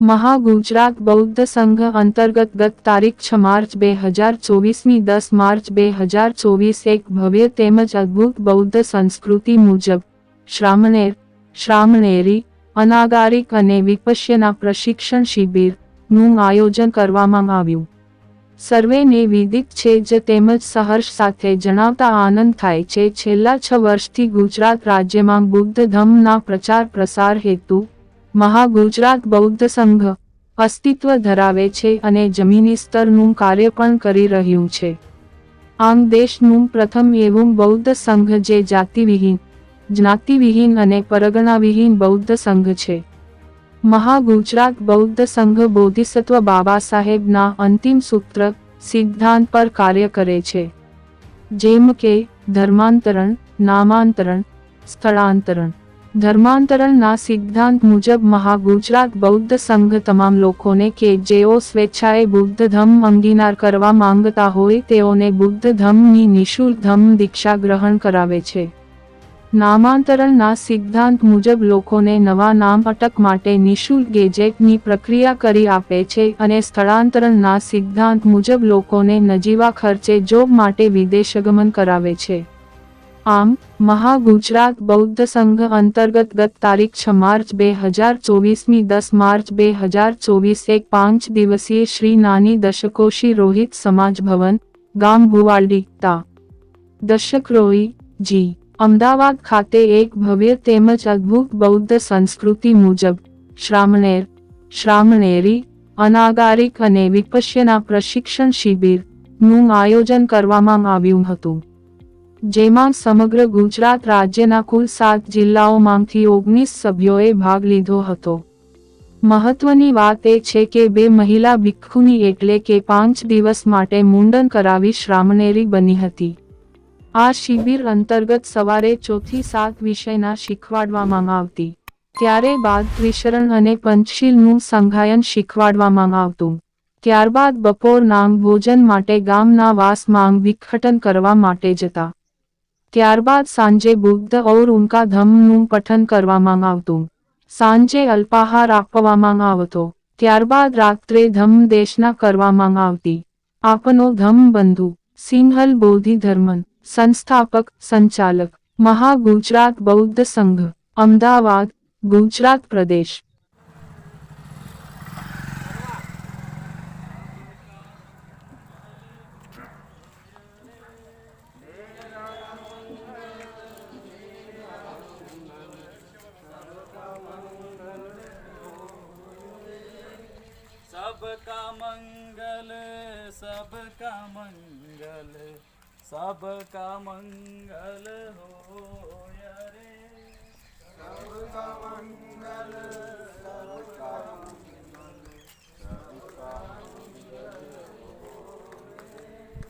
મહાગુજરાત બૌદ્ધ સંઘ અંતર્ગત ગત તારીખ છ માર્ચ બે હજાર ચોવીસમી દસ માર્ચ બે હજાર ચોવીસ એક ભવ્ય તેમજ અદ્ભુત બૌદ્ધ સંસ્કૃતિ મુજબ શ્રામણેર, શ્રામણેરી, અનાગારિક અને વિપશ્યના પ્રશિક્ષણ શિબિરનું આયોજન કરવામાં આવ્યું. સર્વેને વિદિત છે જ તેમજ સહર્ષ સાથે જણાવતા આનંદ થાય છે, છેલ્લા છ વર્ષથી ગુજરાત રાજ્યમાં બુદ્ધ ધર્મના પ્રચાર પ્રસાર હેતુ મહાગુજરાત બૌદ્ધ સંઘ અસ્તિત્વ ધરાવે છે અને જમીની સ્તરનું કાર્ય પણ કરી રહ્યું છે. આમ દેશનું પ્રથમ એવું બૌદ્ધ સંઘ જે જાતિવિહીન, જ્ઞાતિવિહીન અને પરગણાવિહીન બૌદ્ધ સંઘ છે. મહાગુજરાત બૌદ્ધ સંઘ બોધિસત્વ બાબા સાહેબના અંતિમ સૂત્ર સિદ્ધાંત પર કાર્ય કરે છે. જેમ કે, ધર્માંતરણ, નામાંતરણ, સ્થળાંતરણ ધર્માંતરણના સિદ્ધાંત મુજબ મહાગુજરાત બૌદ્ધ સંઘ તમામ લોકોને કે જેઓ સ્વેચ્છાએ બુદ્ધ ધમ અંગીનાર કરવા માંગતા હોય તેઓને બુદ્ધ ધમની નિઃશુલ્ક ધમ દીક્ષા ગ્રહણ કરાવે છે. નામાંતરણના સિદ્ધાંત મુજબ લોકોને નવા નામ અટક માટે નિઃશુલ્ક ગેજેટની પ્રક્રિયા કરી આપે છે અને સ્થળાંતરણના સિદ્ધાંત મુજબ લોકોને નજીવા ખર્ચે જોબ માટે વિદેશગમન કરાવે છે. આમ, મહાગુજરાત બૌદ્ધ સંઘ અંતર્ગત ગત તારીખ છ માર્ચ બે હજાર ચોવીસમી દસ માર્ચ બે હજાર ચોવીસ એક પાંચ દિવસીય શ્રી નાની દશકોશી રોહિત સમાજ ભવન, ગામ ભુવાલડી તા દશકરોઈ જી. અમદાવાદ ખાતે એક ભવ્ય તેમજ અદ્ભુત બૌદ્ધ સંસ્કૃતિ મુજબ, શ્રામણેર, શ્રામણેરી, અનાગારિક અને વિપશ્યના પ્રશિક્ષણ શિબિરનું આયોજન કરવામાં આવ્યું હતું. જેમાં સમગ્ર ગુજરાત રાજ્યના કુલ સાત જિલ્લાઓમાંથી ઓગણીસ સભ્યોએ ભાગ લીધો હતો. મહત્વની વાત એ છે કે બે મહિલા ભિક્ષુની એટલે કે પાંચ દિવસ માટે મુંડન કરાવી શ્રામણેરી બની હતી. આ શિબિર અંતર્ગત સવારે ચોથી સાત વિષયના શીખવાડવામાં આવતી. ત્યારે બાદ ત્રિશરણ અને પંચશીલનું સંઘાયન શીખવાડવામાં આવતું. ત્યારબાદ બપોર નામ ભોજન માટે ગામના વાસ માંગ વિખટન કરવા માટે જતા. ત્યારબાદ સાંજે બુદ્ધ ઔર ઉનકા ધમ્મનું પઠન કરવામાં આવતું. સાંજે અલ્પાહાર આપવામાં આવતો. ત્યારબાદ રાત્રે ધમ્મ દેશના કરવામાં આવતી. આપનો ધમ્મ બંધુ. સિંહલ બોધિ ધર્મન. સંસ્થાપક, સંચાલક. મહાગુજરાત બૌદ્ધ સંઘ. અમદાવાદ, ગુજરાત પ્રદેશ. सबका मंगल सबका मंगल सबका मंगल हो रे सबका मंगल सबका मंगल सबका मंगल हो रे